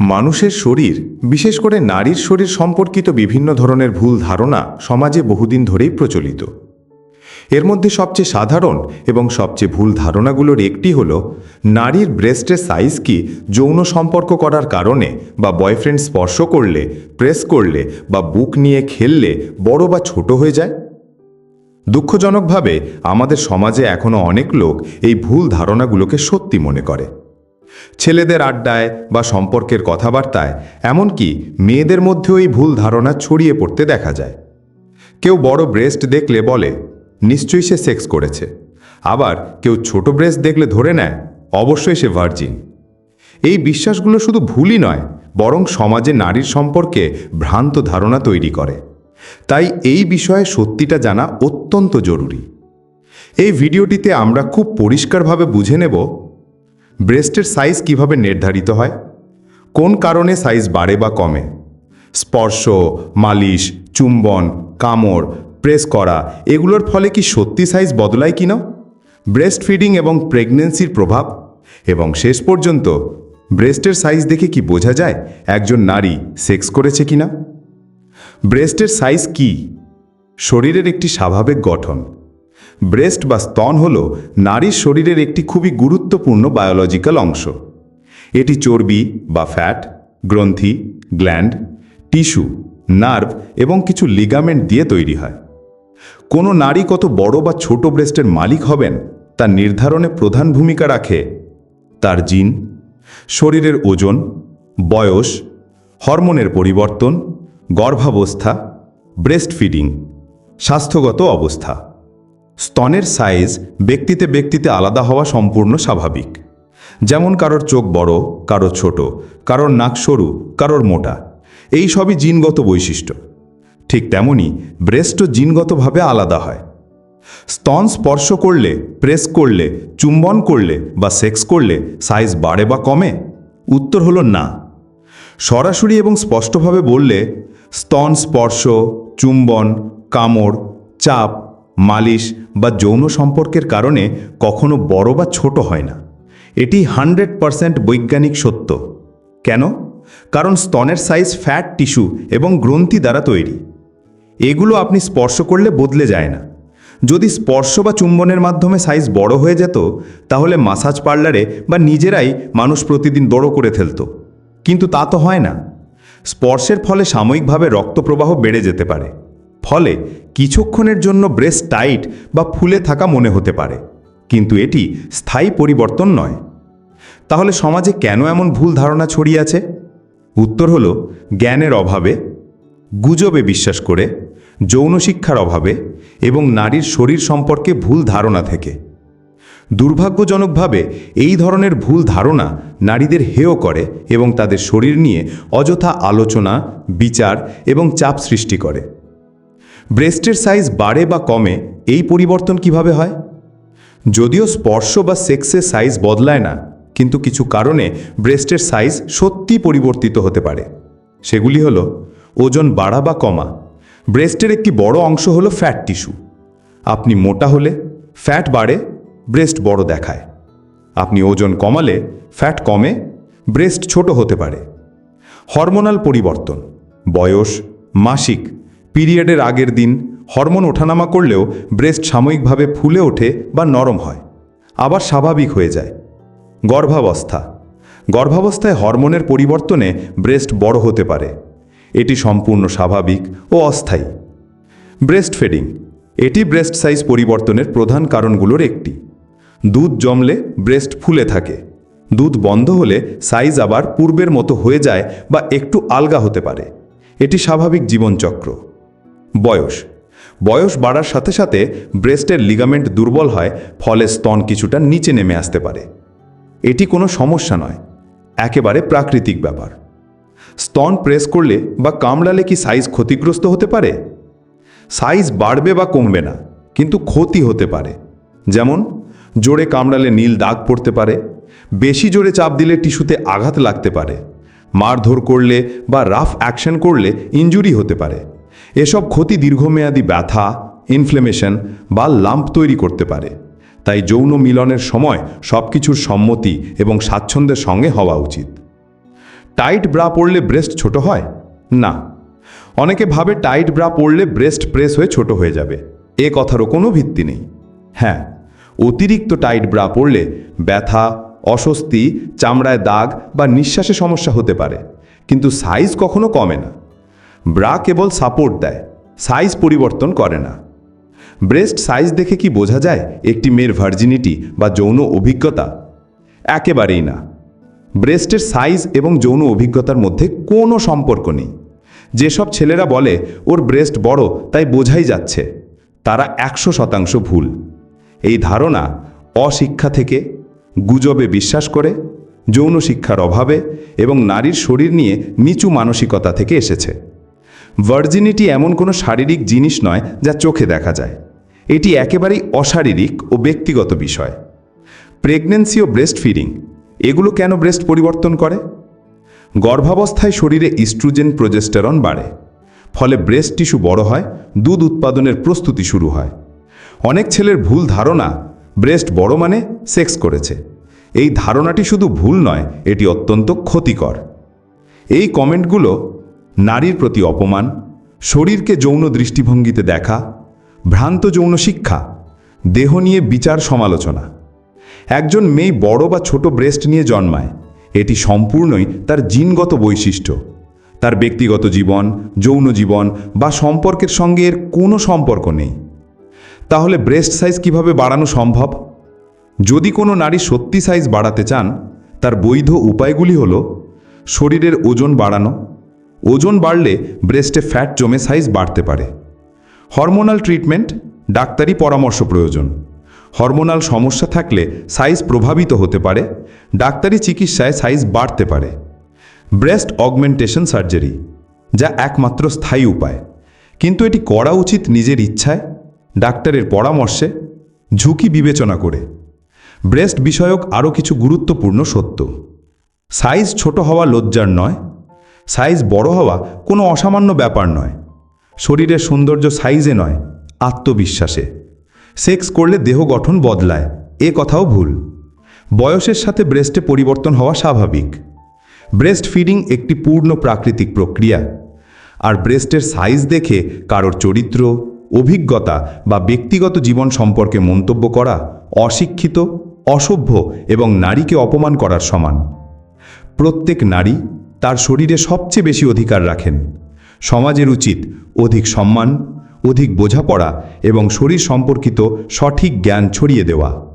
মানুষের শরীর, বিশেষ করে নারীর শরীর সম্পর্কিত বিভিন্ন ধরনের ভুল ধারণা সমাজে বহুদিন ধরেই প্রচলিত। এর মধ্যে সবচেয়ে সাধারণ এবং সবচেয়ে ভুল ধারণাগুলোর একটি হল, নারীর ব্রেস্টের সাইজ কি যৌন সম্পর্ক করার কারণে বা বয়ফ্রেন্ড স্পর্শ করলে প্রেস করলে বা বুক নিয়ে খেললে বড় বা ছোট হয়ে যায়? দুঃখজনকভাবে আমাদের সমাজে এখনও অনেক লোক এই ভুল ধারণাগুলোকে সত্যি মনে করে। ছেলেদের আড্ডায় বা সম্পর্কের কথাবার্তায়, এমনকি মেয়েদের মধ্যেও এই ভুল ধারণা ছড়িয়ে পড়তে দেখা যায়। কেউ বড় ব্রেস্ট দেখলে বলে, নিশ্চয়ই সে সেক্স করেছে। আবার কেউ ছোট ব্রেস্ট দেখলে ধরে নেয়, অবশ্যই সে ভার্জিন। এই বিশ্বাসগুলো শুধু ভুলই নয়, বরং সমাজে নারীর সম্পর্কে ভ্রান্ত ধারণা তৈরি করে। তাই এই বিষয়ে সত্যিটা জানা অত্যন্ত জরুরি। এই ভিডিওটিতে আমরা খুব পরিষ্কারভাবে বুঝে নেব ব্রেস্টের সাইজ কীভাবে নির্ধারিত হয়? কোন কারণে সাইজ বাড়ে বা কমে? স্পর্শ, মালিশ, চুম্বন, কামড়, প্রেস করা, এগুলোর ফলে কি সত্যি সাইজ বদলায় কিনা? ব্রেস্ট ফিডিং এবং প্রেগনেন্সির প্রভাব? এবং শেষ পর্যন্ত, ব্রেস্টের সাইজ দেখে কি বোঝা যায় একজন নারী সেক্স করেছে কিনা? ব্রেস্টের সাইজ কি? শরীরের একটি স্বাভাবিক গঠন। ব্রেস্ট বা স্তন হল নারীর শরীরের একটি খুবই গুরুত্বপূর্ণ বায়োলজিক্যাল অংশ। এটি চর্বি বা ফ্যাট গ্রন্থি গ্ল্যান্ড টিস্যু নার্ভ এবং কিছু লিগামেন্ট দিয়ে তৈরি হয়। কোনো নারী কত বড় বা ছোট ব্রেস্টের মালিক হবেন, তা নির্ধারণে প্রধান ভূমিকা রাখে তার জিন, শরীরের ওজন, বয়স, হরমোনের পরিবর্তন, গর্ভাবস্থা ব্রেস্ট ফিডিং স্বাস্থ্যগত অবস্থা। স্তনের সাইজ ব্যক্তিতে ব্যক্তিতে আলাদা হওয়া সম্পূর্ণ স্বাভাবিক। যেমন কারোর চোখ বড় কারও ছোট, কারোর নাক সরু, কারোর মোটা। এই সবই জিনগত বৈশিষ্ট্য। ঠিক তেমনি ব্রেস্টও জিনগতভাবে আলাদা হয়। স্তন স্পর্শ করলে, প্রেস করলে, চুম্বন করলে বা সেক্স করলে সাইজ বাড়ে বা কমে? উত্তর হলো না। সরাসরি এবং স্পষ্টভাবে বললে, স্তন স্পর্শ, চুম্বন, কামড়, চাপ, মালিশ বা যৌন সম্পর্কের কারণে কখনো বড় বা ছোট হয় না। এটি হান্ড্রেড পারসেন্ট বৈজ্ঞানিক সত্য। কেন? কারণ স্তনের সাইজ ফ্যাট, টিস্যু এবং গ্রন্থি দ্বারা তৈরি। এগুলো আপনি স্পর্শ করলে বদলে যায় না। যদি স্পর্শ বা চুম্বনের মাধ্যমে সাইজ বড় হয়ে যেত, তাহলে মাসাজ পার্লারে বা নিজেরাই মানুষ প্রতিদিন বড় করে ফেলত। কিন্তু তা তো হয় না। স্পর্শের ফলে সাময়িকভাবে রক্তপ্রবাহ বেড়ে যেতে পারে। ফলে কিছুক্ষণের জন্য ব্রেস্ট টাইট বা ফুলে থাকা মনে হতে পারে। কিন্তু এটি স্থায়ী পরিবর্তন নয়। তাহলে সমাজে কেন এমন ভুল ধারণা ছড়িয়ে আছে? উত্তর হল, জ্ঞানের অভাবে, গুজবে বিশ্বাস করে, যৌন শিক্ষার অভাবে এবং নারীর শরীর সম্পর্কে ভুল ধারণা থেকে। দুর্ভাগ্যজনকভাবে এই ধরনের ভুল ধারণা নারীদের হেয় করে এবং তাদের শরীর নিয়ে অযথা আলোচনা, বিচার এবং চাপ সৃষ্টি করে। ব্রেস্টের সাইজ বাড়ে বা কমে, এই পরিবর্তন কীভাবে হয়? যদিও স্পর্শ বা সেক্সের সাইজ বদলায় না, কিন্তু কিছু কারণে ব্রেস্টের সাইজ সত্যি পরিবর্তিত হতে পারে। সেগুলি হল ওজন বাড়া বা কমা। ব্রেস্টের একটি বড় অংশ হলো ফ্যাট টিস্যু। আপনি মোটা হলে ফ্যাট বাড়ে, ব্রেস্ট বড় দেখায়। আপনি ওজন কমালে ফ্যাট কমে, ব্রেস্ট ছোট হতে পারে। হরমোনাল পরিবর্তন। বয়স, মাসিক পিরিয়ডের আগের দিন হরমোন ওঠানামা করলেও ব্রেস্ট সাময়িকভাবে ফুলে ওঠে বা নরম হয়, আবার স্বাভাবিক হয়ে যায়। গর্ভাবস্থা। গর্ভাবস্থায় হরমোনের পরিবর্তনে ব্রেস্ট বড় হতে পারে। এটি সম্পূর্ণ স্বাভাবিক ও অস্থায়ী। Breast feeding. এটি ব্রেস্ট সাইজ পরিবর্তনের প্রধান কারণগুলোর একটি। দুধ জমলে ব্রেস্ট ফুলে থাকে। দুধ বন্ধ হলে সাইজ আবার পূর্বের মতো হয়ে যায় বা একটু আলগা হতে পারে। এটি স্বাভাবিক জীবনচক্র। বয়স। বয়স বাড়ার সাথে সাথে ব্রেস্টের লিগামেন্ট দুর্বল হয়, ফলে স্তন কিছুটা নিচে নেমে আসতে পারে। এটি কোনো সমস্যা নয়, একেবারে প্রাকৃতিক ব্যাপার। স্তন প্রেস করলে বা কামড়ালে কি সাইজ ক্ষতিগ্রস্ত হতে পারে? সাইজ বাড়বে বা কমবে না, কিন্তু ক্ষতি হতে পারে। যেমন, জোরে কামড়ালে নীল দাগ পড়তে পারে, বেশি জোরে চাপ দিলে টিস্যুতে আঘাত লাগতে পারে, মারধর করলে বা রাফ অ্যাকশন করলে ইনজুরি হতে পারে। এসব ক্ষতি দীর্ঘমেয়াদী ব্যথা ইনফ্লেমেশন বা লাম্প তৈরি করতে পারে। তাই যৌন মিলনের সময় সব কিছুর সম্মতি এবং স্বাচ্ছন্দ্যের সঙ্গে হওয়া উচিত। টাইট ব্রা পরলে ব্রেস্ট ছোট হয়? না। অনেকে ভাবে টাইট ব্রা পরলে ব্রেস্ট প্রেস হয়ে ছোট হয়ে যাবে। এ কথারও কোনো ভিত্তি নেই। হ্যাঁ অতিরিক্ত টাইট ব্রা পরলে ব্যথা, অস্বস্তি, চামড়ায় দাগ বা নিঃশ্বাসে সমস্যা হতে পারে। কিন্তু সাইজ কখনো কমে না। ব্রা কেবল সাপোর্ট দেয় সাইজ পরিবর্তন করে না। ব্রেস্ট সাইজ দেখে কি বোঝা যায়? একটি মেয়ের ভার্জিনিটি বা যৌন অভিজ্ঞতা? একেবারেই না। ব্রেস্টের সাইজ এবং যৌন অভিজ্ঞতার মধ্যে কোনো সম্পর্ক নেই। যেসব ছেলেরা বলে, ওর ব্রেস্ট বড়, তাই বোঝাই যাচ্ছে। তারা একশো শতাংশ ভুল। এই ধারণা অশিক্ষা থেকে গুজবে বিশ্বাস করে, যৌন শিক্ষার অভাবে এবং নারীর শরীর নিয়ে নিচু মানসিকতা থেকে এসেছে। ভার্জিনিটি এমন কোনো শারীরিক জিনিস নয় যা চোখে দেখা যায়। এটি একেবারেই অশারীরিক ও ব্যক্তিগত বিষয়। প্রেগন্যান্সি ও ব্রেস্ট ফিডিং, এগুলো কেন ব্রেস্ট পরিবর্তন করে? গর্ভাবস্থায় শরীরে ইস্ট্রোজেন প্রোজেস্টেরন বাড়ে, ফলে ব্রেস্ট টিস্যু বড় হয়, দুধ উৎপাদনের প্রস্তুতি শুরু হয়। অনেক ছেলের ভুল ধারণা, ব্রেস্ট বড় মানে সেক্স করেছে। এই ধারণাটি শুধু ভুল নয়, এটি অত্যন্ত ক্ষতিকর। এই কমেন্টগুলো নারীর প্রতি অপমান, শরীরকে যৌন দৃষ্টিভঙ্গিতে দেখা, ভ্রান্ত যৌন শিক্ষা, দেহ নিয়ে বিচার সমালোচনা। একজন মেয়ে বড় বা ছোট ব্রেস্ট নিয়ে জন্মায়, এটি সম্পূর্ণই তার জিনগত বৈশিষ্ট্য। তার ব্যক্তিগত জীবন, যৌন জীবন বা সম্পর্কের সঙ্গে এর কোনো সম্পর্ক নেই। তাহলে ব্রেস্ট সাইজ কীভাবে বাড়ানো সম্ভব? যদি কোনো নারী সত্যি সাইজ বাড়াতে চান, তার বৈধ উপায়গুলি হল, শরীরের ওজন বাড়ানো ওজন বাড়লে ব্রেস্টে ফ্যাট জমে সাইজ বাড়তে পারে। হরমোনাল ট্রিটমেন্ট ডাক্তারি পরামর্শ প্রয়োজন। হরমোনাল সমস্যা থাকলে সাইজ প্রভাবিত হতে পারে, ডাক্তারি চিকিৎসায় সাইজ বাড়তে পারে। ব্রেস্ট অগমেন্টেশন সার্জারি যা একমাত্র স্থায়ী উপায়। কিন্তু এটি করা উচিত নিজের ইচ্ছায়, ডাক্তারের পরামর্শে, ঝুঁকি বিবেচনা করে। ব্রেস্ট বিষয়ক আরও কিছু গুরুত্বপূর্ণ সত্য। সাইজ ছোট হওয়া লজ্জার নয় সাইজ বড় হওয়া কোনো অসামান্য ব্যাপার নয়। শরীরের সৌন্দর্য সাইজে নয়, আত্মবিশ্বাসে। সেক্স করলে দেহ গঠন বদলায়, এ কথাও ভুল। বয়সের সাথে ব্রেস্টে পরিবর্তন হওয়া স্বাভাবিক। ব্রেস্ট ফিডিং একটি পূর্ণ প্রাকৃতিক প্রক্রিয়া। আর ব্রেস্টের সাইজ দেখে কারোর চরিত্র, অভিজ্ঞতা বা ব্যক্তিগত জীবন সম্পর্কে মন্তব্য করা অশিক্ষিত, অসভ্য এবং নারীকে অপমান করার সমান। প্রত্যেক নারী তার শরীরে সবচেয়ে বেশি অধিকার রাখেন। সমাজের উচিত অধিক সম্মান, অধিক বোঝাপড়া এবং শরীর সম্পর্কিত সঠিক জ্ঞান ছড়িয়ে দেওয়া।